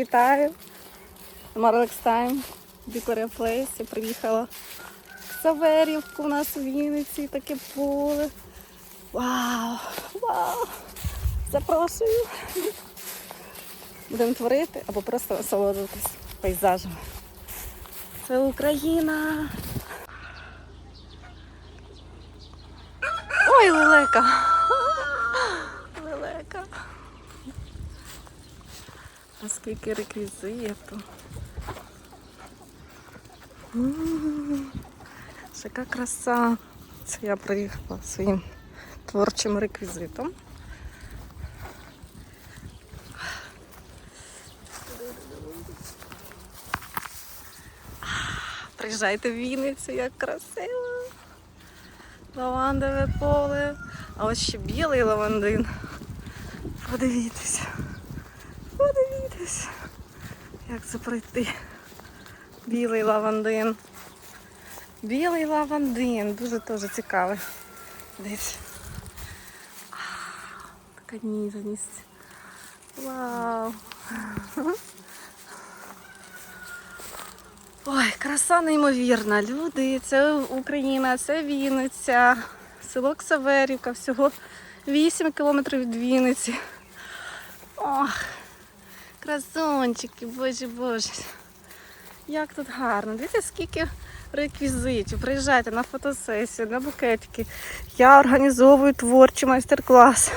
вітаю. Марлекс Тайм, Вікторія Плейс. Я приїхала в Саверівку у нас у Вінниці, таке поле. Вау! Вау! Запрошую! Будемо творити або просто насолоджуватись пейзажем. Це Україна! Ой! Лелека! А скільки реквізиту. Яка краса. Це я приїхала своїм творчим реквізитом. Приїжджайте в Вінницю, як красиво. Лавандове поле. А ось ще білий лавандин. Подивіться. Подивіться, як це пройти. Білий лавандин. Білий лавандин. Дуже теж цікавий. Дивіться. Така ніжність. Вау. Ой, краса неймовірна. Люди, це Україна, це Вінниця, село Ксаверівка, всього 8 кілометрів від Вінниці. Ох, красончики, боже боже. Як тут гарно. Дивіться, скільки реквізитів. Приїжджайте на фотосесію, на букетики. Я організовую творчий майстер-клас.